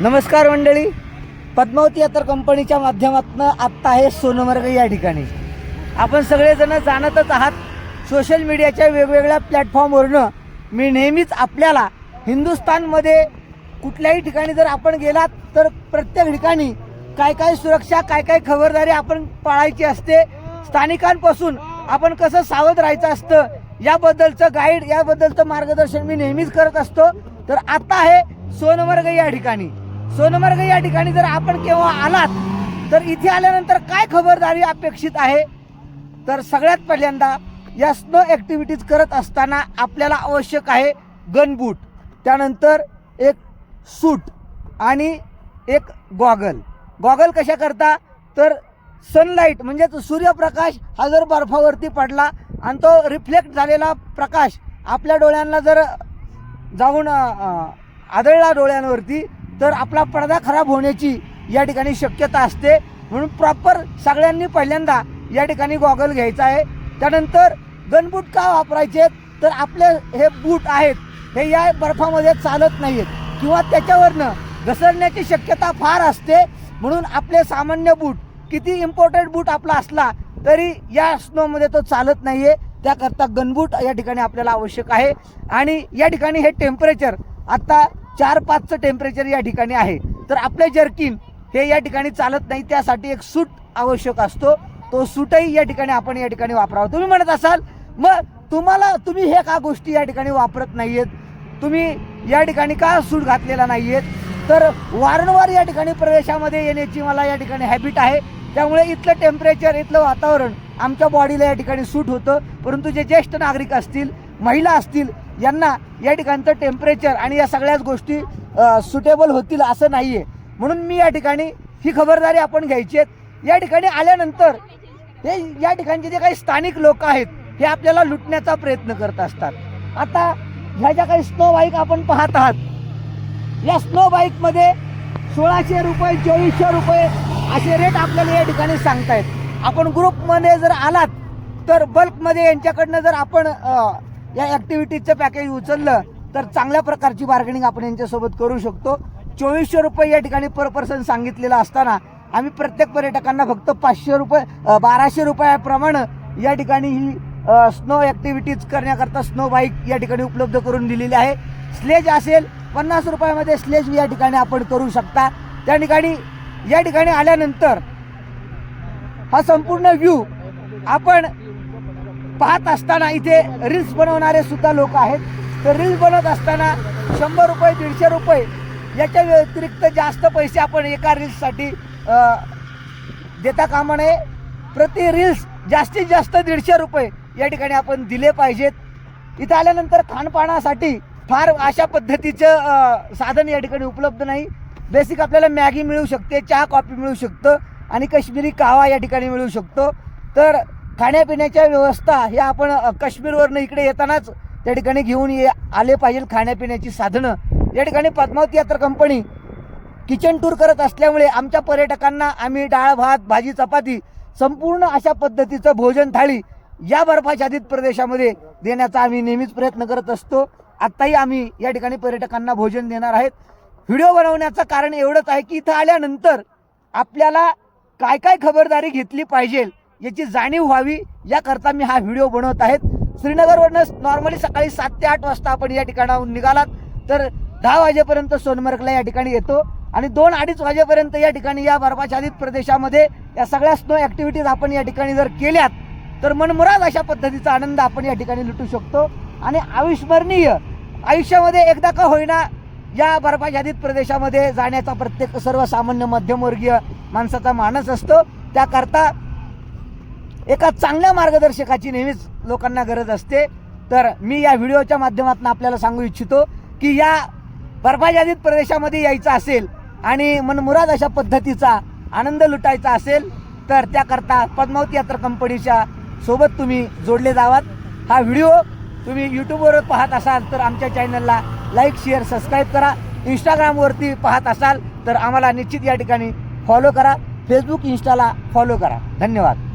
नमस्कार मंडळी. पद्मावती यात्रा कंपनीच्या माध्यमातून आत्ता आहे सोनमर्ग या ठिकाणी. आपण सगळेजण जाणतच आहात सोशल मीडियाच्या वेगवेगळ्या प्लॅटफॉर्मवरनं मी नेहमीच आपल्याला हिंदुस्थानमध्ये कुठल्याही ठिकाणी जर आपण गेलात तर प्रत्येक ठिकाणी काय काय सुरक्षा काय काय खबरदारी आपण पाळायची असते. स्थानिकांपासून आपण कसं सावध राहायचं असतं याबद्दलचं गाईड याबद्दलचं मार्गदर्शन मी नेहमीच करत असतो. तर आता आहे सोनमर्ग या ठिकाणी. सोनमर्ग या ठिकाणी जर आपण केव्हा आलात तर इथे आल्यानंतर काय खबरदारी अपेक्षित आहे? तर सगळ्यात पहिल्यांदा या स्नो ॲक्टिव्हिटीज करत असताना आपल्याला आवश्यक आहे गनबूट त्यानंतर एक सूट आणि एक गॉगल गॉगल कशा करता? तर सनलाईट म्हणजेच सूर्यप्रकाश हा जर बर्फावरती पडला आणि तो रिफ्लेक्ट झालेला प्रकाश आपल्या डोळ्यांना जर जाऊन आदळला डोळ्यांवरती तर आपला पडदा खराब होण्याची या ठिकाणी शक्यता असते. म्हणून प्रॉपर सगळ्यांनी पहिल्यांदा या ठिकाणी गॉगल घ्यायचा आहे. त्यानंतर गनबूट का वापरायचे? तर आपले हे बूट आहेत हे या बर्फामध्ये चालत नाही आहेत किंवा त्याच्यावरनं घसरण्याची शक्यता फार असते. म्हणून आपले सामान्य बूट किती इम्पॉर्टंट बूट आपला असला तरी या स्नोमध्ये तो चालत नाही आहे त्याकरता गनबूट या ठिकाणी आपल्याला आवश्यक आहे. आणि या ठिकाणी हे टेम्परेचर आत्ता चार पाचचं टेम्परेचर या ठिकाणी आहे. तर आपले जर्किन हे या ठिकाणी चालत नाही त्यासाठी एक सूट आवश्यक असतो. तो सूटही या ठिकाणी आपण या ठिकाणी वापरावा. तुम्ही म्हणत असाल मग तुम्हाला तुम्ही हे का गोष्टी या ठिकाणी वापरत नाहीयेत? तुम्ही या ठिकाणी का सूट घातलेला नाहीयेत? तर वारंवार या ठिकाणी प्रवेशामध्ये येण्याची मला या ठिकाणी हॅबिट आहे. त्यामुळे इथलं टेम्परेचर इथलं वातावरण आमच्या बॉडीला या ठिकाणी सूट होतं. परंतु जे ज्येष्ठ नागरिक असतील महिला असतील यांना या ठिकाणचं टेम्परेचर आणि या सगळ्याच गोष्टी सुटेबल होतील असं नाही आहे म्हणून मी या ठिकाणी ही खबरदारी आपण घ्यायची आहेत या ठिकाणी आल्यानंतर हे या ठिकाणचे जे काही स्थानिक लोक आहेत हे आपल्याला लुटण्याचा प्रयत्न करत असतात. आता ह्या ज्या काही स्नो बाईक आपण पाहत आहात या स्नो बाईकमध्ये सोळाशे रुपये चोवीसशे रुपये असे रेट आपल्याला या ठिकाणी सांगतायत. आपण ग्रुपमध्ये जर आलात तर बल्कमध्ये यांच्याकडनं जर आपण या ॲक्टिव्हिटीजचं पॅकेज उचललं तर चांगल्या प्रकारची बार्गेनिंग आपण यांच्यासोबत करू शकतो. चोवीसशे रुपये या ठिकाणी पर पर्सन सांगितलेलं असताना आम्ही प्रत्येक पर्यटकांना फक्त पाचशे रुपये बाराशे रुपयाप्रमाणे या ठिकाणी ही स्नो ॲक्टिव्हिटीज करण्याकरता स्नो बाईक या ठिकाणी उपलब्ध करून दिलेली आहे. स्लेज असेल पन्नास रुपयामध्ये स्लेज या ठिकाणी आपण करू शकता. त्या ठिकाणी या ठिकाणी आल्यानंतर हा संपूर्ण व्ह्यू आपण पाहत असताना इथे रील्स बनवणारे सुद्धा लोक आहेत. तर रील्स बनवत असताना शंभर रुपये दीडशे रुपये याच्या व्यतिरिक्त जास्त पैसे आपण एका रील्ससाठी देता कामा नये. प्रति रील्स जास्तीत जास्त दीडशे रुपये या ठिकाणी आपण दिले पाहिजेत. इथं आल्यानंतर खाणपानासाठी फार अशा पद्धतीचं साधन या ठिकाणी उपलब्ध नाही. बेसिक आपल्याला मॅगी मिळू शकते चहा कॉफी मिळू शकतं आणि काश्मीरी कावा या ठिकाणी मिळू शकतो. तर खाण्यापिण्याच्या व्यवस्था हे आपण काश्मीरवरनं इकडे येतानाच त्या ठिकाणी घेऊन ये आले पाहिजे खाण्यापिण्याची साधनं. या ठिकाणी पद्मावती यात्रा कंपनी किचन टूर करत असल्यामुळे आमच्या पर्यटकांना आम्ही डाळ भात भाजी चपाती संपूर्ण अशा पद्धतीचं भोजन थाळी या बर्फाच्छादित प्रदेशामध्ये देण्याचा आम्ही नेहमीच प्रयत्न करत असतो. आत्ताही आम्ही या ठिकाणी पर्यटकांना भोजन देणार आहेत. व्हिडिओ बनवण्याचं कारण एवढंच आहे की इथं आल्यानंतर आपल्याला काय काय खबरदारी घेतली पाहिजे याची जाणीव व्हावी याकरता मी हा व्हिडिओ बनवत आहेत. श्रीनगरवरनं नॉर्मली सकाळी सात ते आठ वाजता आपण या ठिकाणाहून निघालात. तर दहा वाजेपर्यंत सोनमर्गला या ठिकाणी येतो आणि दोन अडीच वाजेपर्यंत या ठिकाणी या बर्फाच्छादित प्रदेशामध्ये या सगळ्या स्नो ॲक्टिव्हिटीज आपण या ठिकाणी जर केल्यात तर मनमुराद अशा पद्धतीचा आनंद आपण या ठिकाणी लुटू शकतो. आणि अविस्मरणीय आयुष्यामध्ये एकदा का होईना या बर्फाच्छादित प्रदेशामध्ये जाण्याचा प्रत्येक सर्वसामान्य मध्यमवर्गीय माणसाचा मानस असतो. त्याकरता एका चांगल्या मार्गदर्शकाची नेहमीच लोकांना गरज असते. तर मी या व्हिडिओच्या माध्यमातून आपल्याला सांगू इच्छितो की या बर्फाजादित प्रदेशामध्ये यायचं असेल आणि मनमुराद अशा पद्धतीचा आनंद लुटायचा असेल तर त्याकरता पद्मावती यात्रा कंपनीच्या सोबत तुम्ही जोडले जावात. हा व्हिडिओ तुम्ही यूट्यूबवर पाहत असाल तर आमच्या चॅनलला लाईक शेअर सबस्क्राईब करा. इंस्टाग्रामवरती पाहत असाल तर आम्हाला निश्चित या ठिकाणी फॉलो करा. फेसबुक इन्स्टाला फॉलो करा. धन्यवाद.